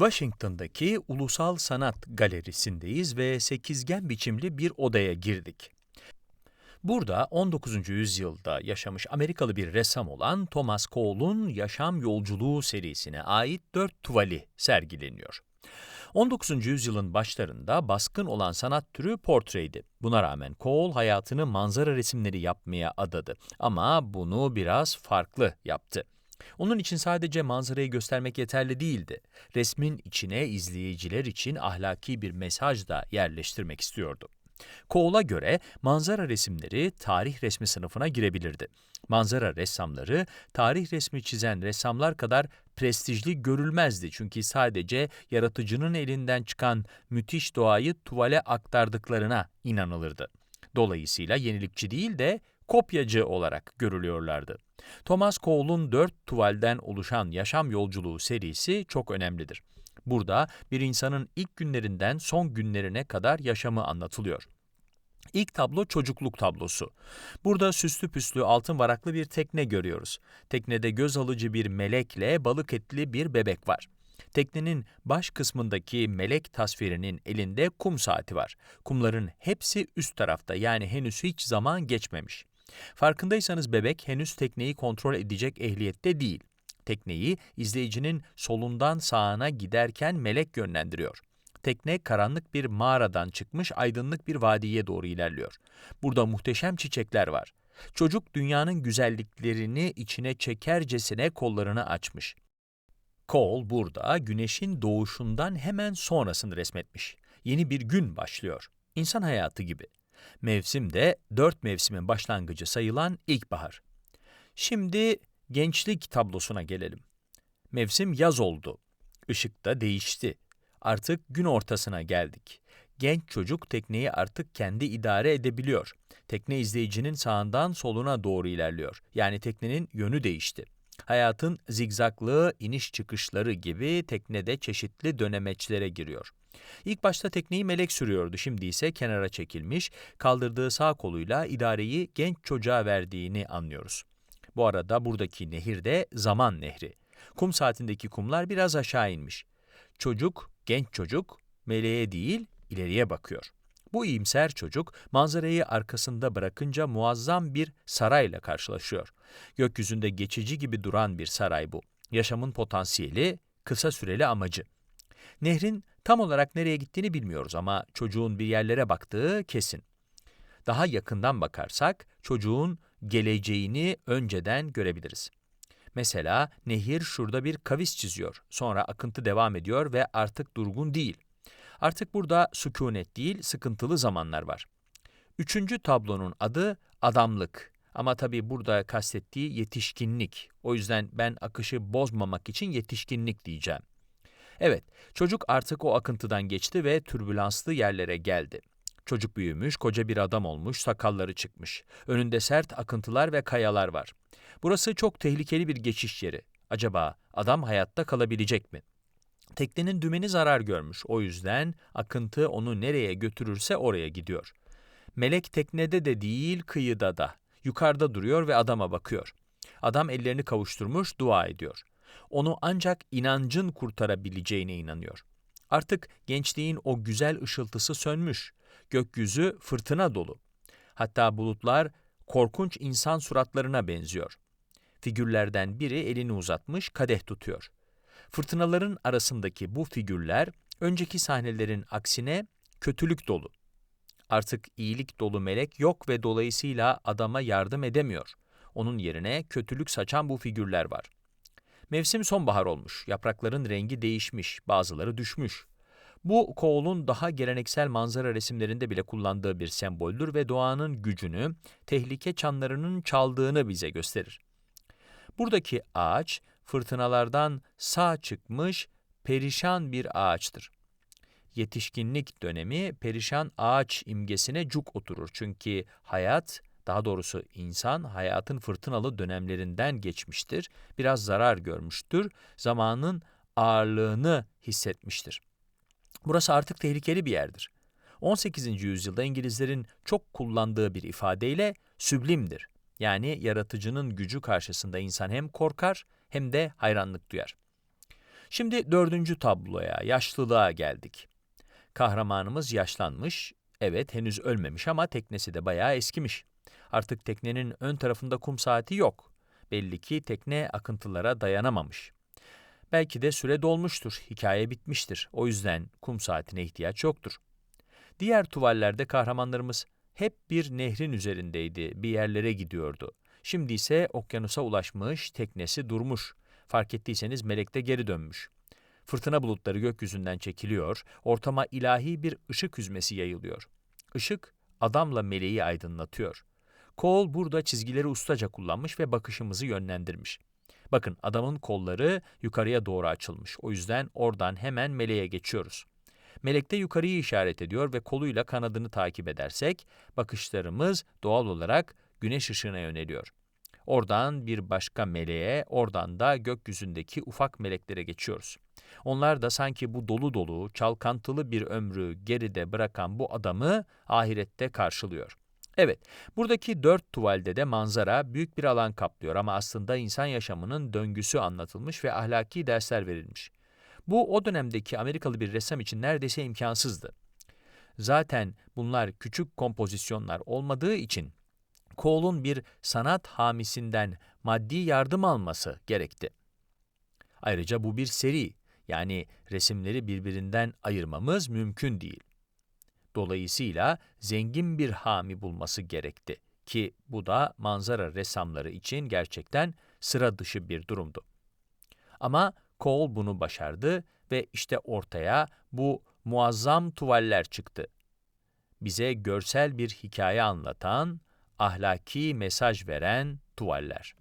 Washington'daki Ulusal Sanat Galerisi'ndeyiz ve sekizgen biçimli bir odaya girdik. Burada 19. yüzyılda yaşamış Amerikalı bir ressam olan Thomas Cole'un Yaşam Yolculuğu serisine ait dört tuvali sergileniyor. 19. yüzyılın başlarında baskın olan sanat türü portreydi. Buna rağmen Cole hayatını manzara resimleri yapmaya adadı ama bunu biraz farklı yaptı. Onun için sadece manzarayı göstermek yeterli değildi. Resmin içine izleyiciler için ahlaki bir mesaj da yerleştirmek istiyordu. Cole'a göre manzara resimleri tarih resmi sınıfına girebilirdi. Manzara ressamları tarih resmi çizen ressamlar kadar prestijli görülmezdi çünkü sadece yaratıcının elinden çıkan müthiş doğayı tuvale aktardıklarına inanılırdı. Dolayısıyla yenilikçi değil de kopyacı olarak görülüyorlardı. Thomas Cole'un dört tuvalden oluşan yaşam yolculuğu serisi çok önemlidir. Burada bir insanın ilk günlerinden son günlerine kadar yaşamı anlatılıyor. İlk tablo çocukluk tablosu. Burada süslü püslü altın varaklı bir tekne görüyoruz. Teknede göz alıcı bir melekle balık etli bir bebek var. Teknenin baş kısmındaki melek tasvirinin elinde kum saati var. Kumların hepsi üst tarafta yani henüz hiç zaman geçmemiş. Farkındaysanız bebek henüz tekneyi kontrol edecek ehliyette değil. Tekneyi izleyicinin solundan sağına giderken melek yönlendiriyor. Tekne karanlık bir mağaradan çıkmış aydınlık bir vadiye doğru ilerliyor. Burada muhteşem çiçekler var. Çocuk dünyanın güzelliklerini içine çekercesine kollarını açmış. Cole burada güneşin doğuşundan hemen sonrasını resmetmiş. Yeni bir gün başlıyor. İnsan hayatı gibi. Mevsim de dört mevsimin başlangıcı sayılan ilkbahar. Şimdi gençlik tablosuna gelelim. Mevsim yaz oldu. Işık da değişti. Artık gün ortasına geldik. Genç çocuk tekneyi artık kendi idare edebiliyor. Tekne izleyicinin sağından soluna doğru ilerliyor. Yani teknenin yönü değişti. Hayatın zigzaklı iniş çıkışları gibi teknede çeşitli dönemeçlere giriyor. İlk başta tekneyi melek sürüyordu, şimdi ise kenara çekilmiş, kaldırdığı sağ koluyla idareyi genç çocuğa verdiğini anlıyoruz. Bu arada buradaki nehir de zaman nehri. Kum saatindeki kumlar biraz aşağı inmiş. Çocuk, genç çocuk, meleğe değil ileriye bakıyor. Bu iyimser çocuk manzarayı arkasında bırakınca muazzam bir sarayla karşılaşıyor. Gökyüzünde geçici gibi duran bir saray bu. Yaşamın potansiyeli, kısa süreli amacı. Nehrin tam olarak nereye gittiğini bilmiyoruz ama çocuğun bir yerlere baktığı kesin. Daha yakından bakarsak çocuğun geleceğini önceden görebiliriz. Mesela nehir şurada bir kavis çiziyor. Sonra akıntı devam ediyor ve artık durgun değil. Artık burada sükunet değil, sıkıntılı zamanlar var. Üçüncü tablonun adı adamlık. Ama tabii burada kastettiği yetişkinlik. O yüzden ben akışı bozmamak için yetişkinlik diyeceğim. Evet, çocuk artık o akıntıdan geçti ve türbülanslı yerlere geldi. Çocuk büyümüş, koca bir adam olmuş, sakalları çıkmış. Önünde sert akıntılar ve kayalar var. Burası çok tehlikeli bir geçiş yeri. Acaba adam hayatta kalabilecek mi? Teknenin dümeni zarar görmüş. O yüzden akıntı onu nereye götürürse oraya gidiyor. Melek teknede de değil, kıyıda da. Yukarıda duruyor ve adama bakıyor. Adam ellerini kavuşturmuş, dua ediyor. Onu ancak inancın kurtarabileceğine inanıyor. Artık gençliğin o güzel ışıltısı sönmüş. Gökyüzü fırtına dolu. Hatta bulutlar korkunç insan suratlarına benziyor. Figürlerden biri elini uzatmış, kadeh tutuyor. Fırtınaların arasındaki bu figürler önceki sahnelerin aksine kötülük dolu. Artık iyilik dolu melek yok ve dolayısıyla adama yardım edemiyor. Onun yerine kötülük saçan bu figürler var. Mevsim sonbahar olmuş, yaprakların rengi değişmiş, bazıları düşmüş. Bu Cole'un daha geleneksel manzara resimlerinde bile kullandığı bir semboldür ve doğanın gücünü, tehlike çanlarının çaldığını bize gösterir. Buradaki ağaç, fırtınalardan sağ çıkmış, perişan bir ağaçtır. Yetişkinlik dönemi perişan ağaç imgesine cuk oturur çünkü hayat, daha doğrusu insan hayatın fırtınalı dönemlerinden geçmiştir, biraz zarar görmüştür, zamanın ağırlığını hissetmiştir. Burası artık tehlikeli bir yerdir. 18. yüzyılda İngilizlerin çok kullandığı bir ifadeyle süblimdir. Yani yaratıcının gücü karşısında insan hem korkar hem de hayranlık duyar. Şimdi dördüncü tabloya, yaşlılığa geldik. Kahramanımız yaşlanmış, evet henüz ölmemiş ama teknesi de bayağı eskimiş. Artık teknenin ön tarafında kum saati yok. Belli ki tekne akıntılara dayanamamış. Belki de süre dolmuştur, hikaye bitmiştir. O yüzden kum saatine ihtiyaç yoktur. Diğer tuvallerde kahramanlarımız hep bir nehrin üzerindeydi, bir yerlere gidiyordu. Şimdi ise okyanusa ulaşmış, teknesi durmuş. Fark ettiyseniz melek de geri dönmüş. Fırtına bulutları gökyüzünden çekiliyor, ortama ilahi bir ışık hüzmesi yayılıyor. Işık, adamla meleği aydınlatıyor. Kol burada çizgileri ustaca kullanmış ve bakışımızı yönlendirmiş. Bakın adamın kolları yukarıya doğru açılmış. O yüzden oradan hemen meleğe geçiyoruz. Melek de yukarıyı işaret ediyor ve koluyla kanadını takip edersek bakışlarımız doğal olarak güneş ışığına yöneliyor. Oradan bir başka meleğe, oradan da gökyüzündeki ufak meleklere geçiyoruz. Onlar da sanki bu dolu dolu, çalkantılı bir ömrü geride bırakan bu adamı ahirette karşılıyor. Evet, buradaki dört tuvalde de manzara büyük bir alan kaplıyor ama aslında insan yaşamının döngüsü anlatılmış ve ahlaki dersler verilmiş. Bu o dönemdeki Amerikalı bir ressam için neredeyse imkansızdı. Zaten bunlar küçük kompozisyonlar olmadığı için Cole'un bir sanat hamisinden maddi yardım alması gerekti. Ayrıca bu bir seri, yani resimleri birbirinden ayırmamız mümkün değil. Dolayısıyla zengin bir hami bulması gerekti ki bu da manzara ressamları için gerçekten sıra dışı bir durumdu. Ama Cole bunu başardı ve işte ortaya bu muazzam tuvaller çıktı. Bize görsel bir hikaye anlatan, ahlaki mesaj veren tuvaller.